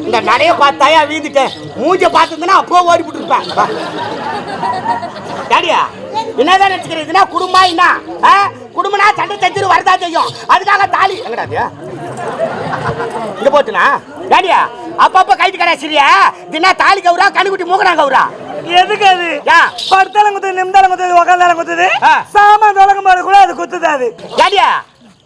இந்த நடைய பார்த்தாயா வீந்துட்டேன் மூஞ்ச பார்த்துருந்தா அப்போ ஓடி போட்டு இருப்பேன் டாடியா என்னதான் நினைச்சுக்கிறேன் குடும்பம் என்ன ஆ? குடும்பம்னா சண்டை தச்சிரு வரதா செய்யும். அதுக்காக தாலி. எங்கடா இங்க போட்டுனா? டாடியா அப்பப்ப கைட்டு கடை சரியா? தினா தாலி கவுரா கண்ணுக்குட்டி மூக்கடா கவுரா எதுக்கு அது? படுத்தாலும் குத்துது நிமிந்தாலும் குத்துது உக்காந்தாலும் குத்துது. சாமான் தொடங்கும் போது கூட அது குத்துது அது.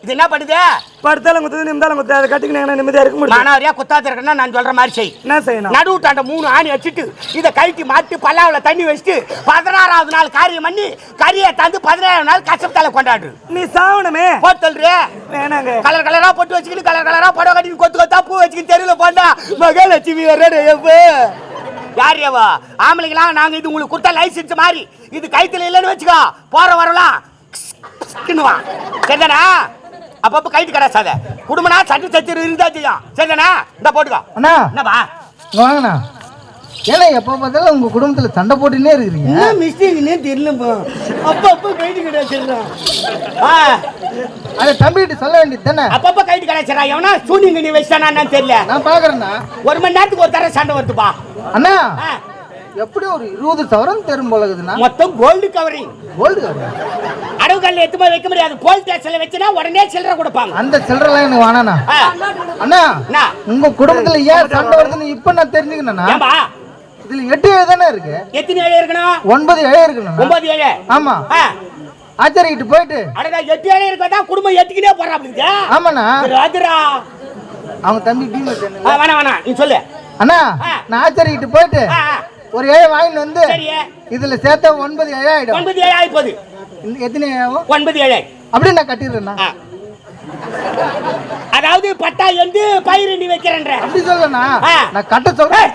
இது என்ன பண்ணுது படுத்தாலும் குத்துது நிமிந்தாலும் குத்துது. அதை கட்டிக்கினா நிம்மதியா இருக்க முடியும்? மானாவரியா குத்தாத்து இருக்கணும்னா நான் சொல்ற மாதிரி செய். என்ன செய்யணும்? நடுவுட்டாண்ட மூணு ஆணி வச்சுட்டு இதை கழட்டி மாட்டு பல்லாவுல தண்ணி வச்சுட்டு பதினாறாவது நாள் காரியம் பண்ணி கறியை தந்து பதினேழாவது நாள் கஷ்டத்தால கொண்டாடு. நீ சாவணுமே. போத்தல்ற வேணாங்க. கலர் கலரா பொட்டு வச்சுக்கிட்டு கலர் கலரா படம் கட்டி கொத்து கொத்தா பூ வச்சுக்கிட்டு தெருவில் போண்டா. மகாலட்சுமி யார் ஏவா ஆம்பளைங்களாம் நாங்க இது உங்களுக்கு கொடுத்தா லைசன்ஸ் மாதிரி. இது கைத்துல இல்லைன்னு வச்சுக்கோ. போற வரலாம். சரிதானா? அப்பப்ப கைட்டு கடாசாத. குடும்பனா சட்டு சச்சரு இருந்தா செய்யும் சரிதானா? இந்த போட்டுக்கோ. அண்ணா. என்னப்பா வாங்கண்ணா. ஏன்னா எப்போ பார்த்தாலும் உங்க குடும்பத்துல சண்டை போட்டுன்னே இருக்கிறீங்க. என்ன மிஸ்டேக்னே தெரியலப்பா அப்பா அப்பா கைட்டு கிடைச்சிடுறான் அதை தம்பிகிட்ட சொல்ல வேண்டியது தானே? அப்பப்ப கைட்டு கிடைச்சிடறான் எவனா சூனிங்க நீ வச்சிட்டானு தெரியல. நான் பாக்குறேண்ணா ஒரு மணி நேரத்துக்கு ஒரு தடவை சண்டை வருதுப்பா. அண்ணா. ஆ, எப்படி ஒரு இருபது சவரம் தெரும் போலகுதுண்ணா மொத்தம் கோல்டு கவரிங் கோல்டு கவர் அடவு கல்ல எத்து போய் வைக்க முடியாது. போலீஸ் ஸ்டேஷன்ல வச்சுனா உடனே சில்லறை கொடுப்பாங்க. அந்த சில்லறலாம் எனக்கு வேணாண்ணா அண்ணா? உங்க குடும்பத்துல ஏன் சண்டை வருதுன்னு இப்ப நான் தெரிஞ்சுக்கணும்ண்ணா. ஏம்பா? இதுல எட்டு ஏழு தானே இருக்கு? எத்தனை ஏழை இருக்கணும்? ஒன்பது ஏழு இருக்கணும் ஒன்பது ஏழை. ஆமா. ஆச்சாரிக்கிட்ட போயிட்டு. அடடா எட்டு ஏழை இருக்கா? குடும்பம் எத்துக்கிட்டே போறாங்க ஆமாண்ணா. ராஜரா. அவங்க தம்பி ஆ, வேணாம் வேணாம். நீ சொல்லு. அண்ணா. நான் ஆச்சாரிக்கிட்ட போயிட்டு. ஒரு ஏழை வாங்கிட்டு வந்து இதுல சேர்த்தா ஒன்பது ஏழை ஆயிடும். ஒன்பது ஏழை இந்த எத்தனை ஆகும்? ஒன்பது ஏழை. அப்படியே நான் கட்டிடுறேண்ணா. அதாவது பட்டா எந்து பயிர் நீ வைக்கிறேன்ற அப்படி சொல்லண்ணா. நான் கட்ட சொல்றேன்.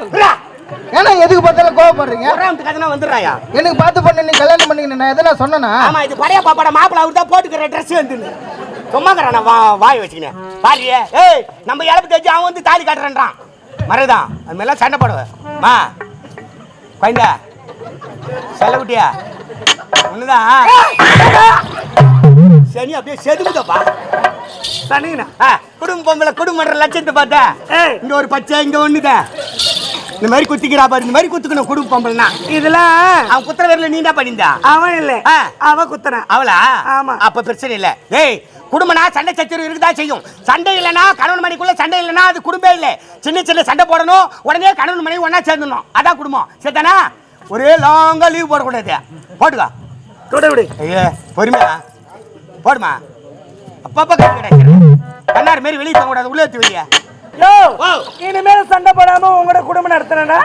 ஏன்னா எதுக்கு பார்த்தாலும் கோவப்படுறீங்க? ஒராமத்து கதனா வந்துடுறாயா? எனக்கு பார்த்து பண்ண நீ கல்யாணம் பண்ணிக்கணும் நான் எதனா சொன்னேனா? ஆமா இது பழைய பாப்பாட மாப்பிள அவர் தான் போட்டுக்கிற ட்ரெஸ் வந்து சும்மாங்கிறான வா வாய் வச்சுக்கினேன். பாரியே ஏய் நம்ம இழப்பு தேய்ச்சி அவன் வந்து தாலி காட்டுறேன்றான். மறைதான் அது மாதிரிலாம் சண்டை போடுவேன். மா. குழந்த செல்ல குட்டியா ஒண்ணுதான் சனி அப்படியே செதுக்குதப்பா தனிங்கண்ணா ஆ, குடும்ப பொம்பளை குடும்பன்ற லட்சத்தை பார்த்தா. ஏய். இங்க ஒரு பச்சை இங்க ஒண்ணுதான் இந்த மாதிரி குத்திக்கிறா பாரு இந்த மாதிரி குத்துக்கணும் குடும்ப பொம்பளைனா இதெல்லாம் அவன் குத்துற வரல நீ என்ன பண்ணியிருந்தா அவன் இல்ல. அவ குத்துறான் அவளா? ஆமா. அப்ப பிரச்சனை இல்ல. ஏய் குடும்பம்னா சண்டை சச்சரவு இருக்குதா செய்யும்? சண்டை இல்லைன்னா கணவன் மணிக்குள்ள சண்டை இல்லைன்னா அது குடும்பம் இல்லை. சின்ன சின்ன சண்டை போடணும் உடனே கணவன் மனைவி ஒண்ணா சேர்ந்துடணும். அதான் குடும்பம். சரிதானா? ஒரே லாங்கா லீவ் போடக்கூடாது போட்டுக்கா. கூட விடு. ஐயே பொறுமையா. போடுமா. அப்பப்ப கை கிடைக்கிறேன் கண்ணாடி மாரி வெளியே போக கூடாது உள்ள எடுத்து வெளியே யோ. இனிமேல சண்டை போடாம உங்களோட குடும்பம் நடத்துறேன்னா.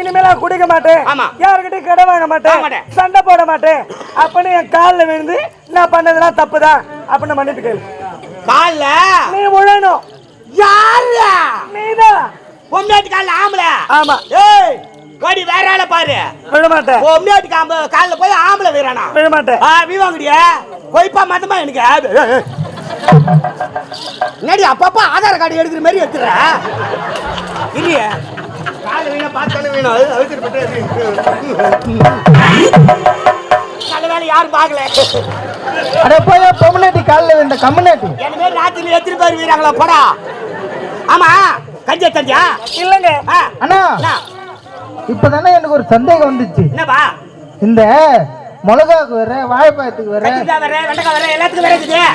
இனிமேல குடிக்க மாட்டேன். ஆமா. யாருக்கிட்டையும் கடை வாங்க மாட்டேன். சண்டை போட மாட்டேன். அப்படின்னு என் காலில் விழுந்து நான் பண்ணதெல்லாம் தப்புதான். அப்படின்னு மன்னிப்பு கேளு. கால்ல? நீ உழணும். யாரு நீதான். பொம்னாட்டு கால்ல ஆம்பள? ஆமா. ஏய் கோடி வேற ஆளை பாரு. விழ மாட்டேன் பொம்னாட்டு காம்பு கால்ல போய் ஆம்பளை வீரானா? விழ மாட்டேன் ஆ வீ வாங்குடியா கொய்ப்பா மதமா எனக்கு? என்னடி அப்பப்பா ஆதார் கார்டு எடுக்கிற மாதிரி எடுத்துற? இல்லையே. கால வீணா பார்த்தாலும் வேணும் அது அழுத்திட்டு நல்ல வேலை யாரும் பார்க்கல. அட போய் பொம்மநாட்டி காலில் இந்த கம்மநாட்டி என்ன மாதிரி ராத்திரில எத்தனை பேர் வீராங்களா? போடா. ஆமா கஞ்ச தந்தியா? இல்லைங்க. அண்ணா? இப்பதானே எனக்கு ஒரு சந்தேகம் வந்துச்சு. என்னப்பா? இந்த மிளகாக்கு வேற வாழைப்பழத்துக்கு வேற.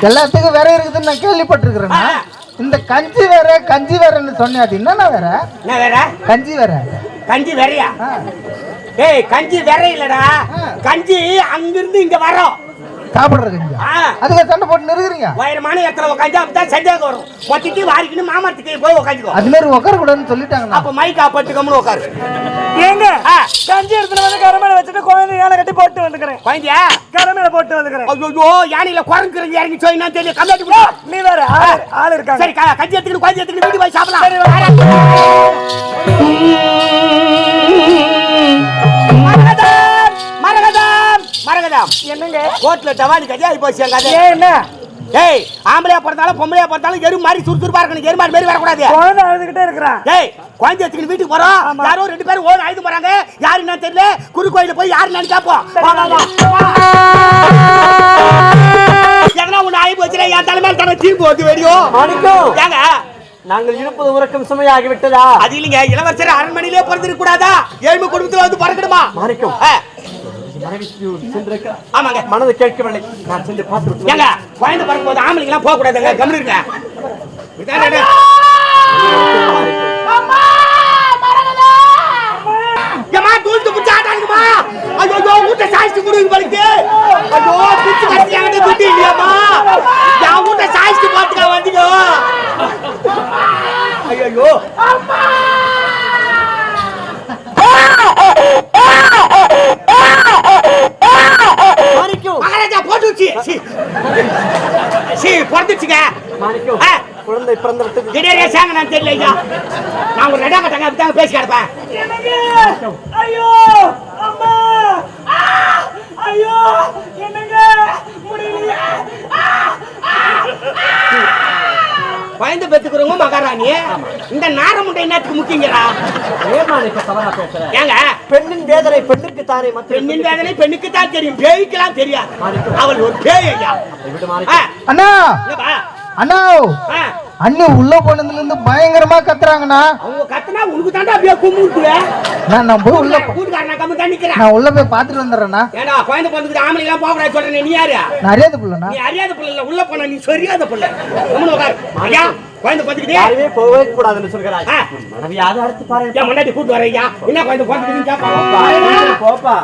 எல்லாத்துக்கும் வேற இருக்குதுன்னு நான் கேள்விப்பட்டிருக்கிறேன்னா ஆ. இந்த கஞ்சி வேற கஞ்சி வேறன்னு சொன்னேன் அது என்னண்ணா வேற? வேற? கஞ்சி வேற. கஞ்சி வேறையா. ஏய் கஞ்சி வேற இல்லடா. கஞ்சி அங்கிருந்து இங்க வரோம் சாப்பிடுற கஞ்சி ஆ. அதுக்கு சண்டை போட்டு நிறுக்குறீங்க உயரமான இடத்துல உட்காந்து அப்பதான் சந்தேகம் வரும். மொத்திட்டு வாரிக்கின்னு மாமரத்துக்கு போய் உட்காந்துக்கோ அது மாதிரி உட்கார கூடாதுன்னு சொல்லிட்டாங்கண்ணா. அப்ப மைக்கா பட்டு கம்முன்னு உட்காரு ஏங்க ஆ. கஞ்சி எடுத்துட்டு வந்து கரமேல வச்சுட்டு குழந்தை ஏழை கட்டி போட்டு வந்துக்கிறேன். குழந்தையா? கரமேல போட்டு வந்துக்கிறேன். ஐயோ யானையில குரங்குறது இறங்கி சொன்னா தெரியும் கம்மியாட்டு. நீ வேற ஆள் ஆள் இருக்காங்க. சரி கஞ்சி எடுத்துக்கிட்டு குழந்தை எடுத்துக்கிட்டு வீட்டு போய் சாப்பிடலாம். மரகதம். என்னங்க? கோட்ல டவாலி கதையா இப்போ கதை. ஏன் என்ன? ஏய் ஆம்பளையா பிறந்தாலும் பொம்பளையா பிறந்தாலும் எரு மாதிரி சுறுசுறுப்பா இருக்கணும் எரு மாதிரி மாரி வரக்கூடாது. குழந்தை அழுதுகிட்டே இருக்கிறான். ஏய் குழந்தை வச்சுக்கிட்டு வீட்டுக்கு போறோம். யாரோ ரெண்டு பேரும் ஓடு அழுது போறாங்க. யாரு என்ன தெரியல. குரு கோயில போய் யாரு என்னன்னு கேப்போம் வா, வா, வா. எதனா ஒண்ணு ஆகி போச்சுன்னா என் தலைமையில தர தீர்ப்பு வந்து வெடியும். ஏங்க? நாங்கள் இருப்பது உறக்கம் சுமையாகி விட்டதா அது இல்லைங்க இளவரசர் அரண்மனையிலே பிறந்திருக்க கூடாதா? ஏழ்மை குடும்பத்துல வந்து பிறக்கணுமா? மாணிக்கம் சென்றிருக்க ஆமாங்க மனது கேட்கவில்லை நான் சென்று பார்த்து விட்டு ஏங்க குழந்தை போக கூடாதுங்க கம்முனு இருங்க இதானே இது? ஏம்மா, தூக்கிட்டு பிடிச்சு ஆட்டானுங்கம்மா. ஐயோ, ஐயோ, வீட்டை சாய்ச்சிட்டு கொடுங்க பழுக்கு. ஐயோ, பிடிச்சு கட்டி என்கிட்ட துட்டு இல்லையாம்மா. என் வீட்டை சாய்ச்சிட்டு பார்த்துக்க வந்தீங்க. ஐயையோ. மாணிக்கம் மகாராஜா போட்டு வச்சு. சீ. சீ, பிறந்துச்சுங்க. குழந்தை பிறந்து விட்டது திடீர்னு சேங்க நான் தெரியல ஐயா. நான் ஒரு ரெடா கட்டாங்க அப்படித்தாங்க பேசி கிடப்பேன் ஐயோ அம்மா! ஐயோ என்னங்க முடியலையே குழந்தை பெத்துக்கிறவங்க மகாராணி. இந்த நாரமுண்டை என்னத்துக்கு முக்கியங்கிறா? தவறா பேசுற? ஏங்க? பெண்ணின் வேதனை பெண்ணிற்கு தானே மற்ற பெண்ணின் வேதனை பெண்ணுக்கு தான் தெரியும் பேய்க்கெல்லாம் தெரியாது. அவள் ஒரு பேய் ஐயா. அண்ணா? அண்ணா! ஆ, அண்ணி உள்ள போனதுல இருந்து பயங்கரமா கத்துறாங்கண்ணா. அவங்க கத்துனா உனக்கு தாண்டா அப்படியே கும்பிடுது நான் நான் போய் உள்ள கூட்டுக்காரன் கம்மி தான் நிக்கிறேன் நான் உள்ள போய் பார்த்துட்டு வந்துடுறேண்ணா. ஏண்டா குழந்தை பிறந்துக்கிட்டு ஆம்பளை எல்லாம் போக கூடாது சொல்றேன் நீ யாரு? நான் அறியாத பிள்ளைண்ணா. நீ அறியாத பிள்ளை இல்ல உள்ள போன நீ சரியாத பிள்ளை. உட்காரு ஐயா. குழந்தை பிறந்துக்கிட்டு யாருமே போகவே கூடாதுன்னு அடுத்து முன்னாடி கூட்டு என்ன குழந்தை போப்பா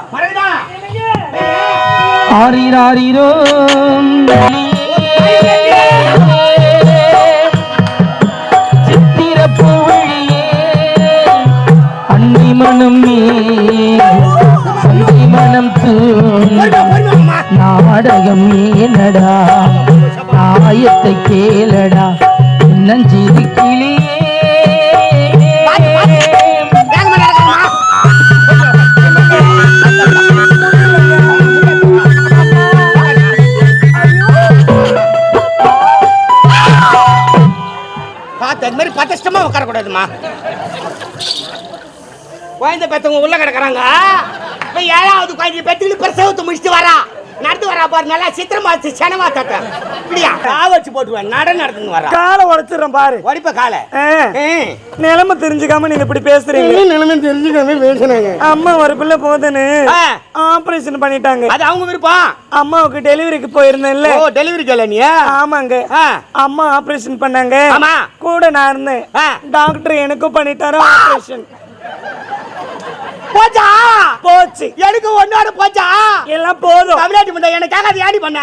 சித்திர அன்னி மனம். நாடகம் ஏனடா கேளடா. நஞ்சிறு கிளியே. வேகமா அது மாதிரி பதஷ்டமா உட்கார கூடாதுமா குழந்தை பெத்தவங்க உள்ள கிடக்குறாங்க. இப்ப ஏழாவது குழந்தை பெத்துக்கிட்டு பிரசவத்தை முடிச்சுட்டு வரா. நடந்து வரா பாரு நல்லா சித்திரமாச்சு செனவா தட்ட இப்படியா? கா வச்சு போட்டுருவேன் நட நடந்துன்னு வரா. காலை உடைச்சிடுறேன் பாரு. வடிப்ப காலை. நிலைமை தெரிஞ்சுக்காம நீங்க இப்படி பேசுறீங்க. நிலைமை தெரிஞ்சுக்காம பேசுனாங்க அம்மா ஒரு பிள்ளை போதுன்னு. ஆபரேஷன் பண்ணிட்டாங்க. அது அவங்க விருப்பம். அம்மாவுக்கு டெலிவரிக்கு போயிருந்தேன்ல. ஓ டெலிவரி நீ? ஆமாங்க. அம்மா ஆபரேஷன் பண்ணாங்க. கூட நான் இருந்தேன். டாக்டர் எனக்கும் பண்ணிட்டாரு ஆபரேஷன் போச்சா? போச்சு. எனக்கு ஒன்னோட போச்சா? எல்லாம் போதும். தமிழ்நாட்டு பண்ண எனக்காக அது ஏடி பண்ண?